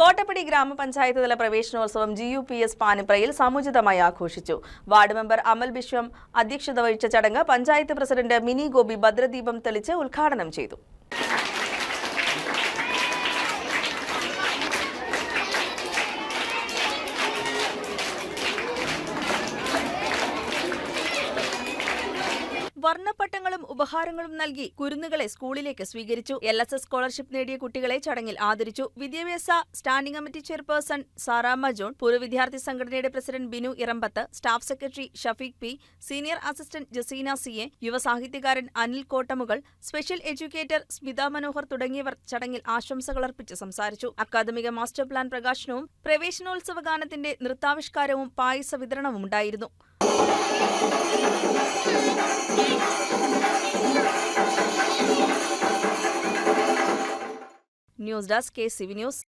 കോട്ടപ്പടി ഗ്രാമപഞ്ചായത്ത് തല പ്രവേശനോത്സവം ജി യു പി എസ് പാനിപ്രയിൽ സമുചിതമായി ആഘോഷിച്ചു. വാർഡ് മെമ്പർ അമൽ ബിശ്വം അധ്യക്ഷത വഹിച്ച ചടങ്ങ് പഞ്ചായത്ത് പ്രസിഡന്റ് മിനി ഗോപി ഭദ്രദീപം തെളിച്ച് ഉദ്ഘാടനം ചെയ്തു. വർണപ്പട്ടങ്ങളും ഉപഹാരങ്ങളും നൽകി കുരുന്നുകളെ സ്കൂളിലേക്ക് സ്വീകരിച്ചു. എൽ എസ് എസ് സ്കോളർഷിപ്പ് നേടിയ കുട്ടികളെ ചടങ്ങിൽ ആദരിച്ചു. വിദ്യാഭ്യാസ standing committee chairperson Saramma John പൂർവ വിദ്യാർത്ഥി സംഘടനയുടെ president Binu Irambath staff secretary Shafeeq P senior assistant Jaseena C A യുവ സാഹിത്യകാരൻ അനിൽ കോട്ടമുകൾ സ്പെഷ്യൽ എഡ്യൂക്കേറ്റർ സ്മിത മനോഹർ തുടങ്ങിയവർ ചടങ്ങിൽ ആശംസകൾ ആശംസകളർപ്പിച്ച് സംസാരിച്ചു. അക്കാദമിക മാസ്റ്റർ പ്ലാൻ പ്രകാശനവും പ്രവേശനോത്സവ ഗാനത്തിന്റെ നൃത്താവിഷ്കാരവും പായസ വിതരണവും ഉണ്ടായിരുന്നു. News desk కేసీవీ news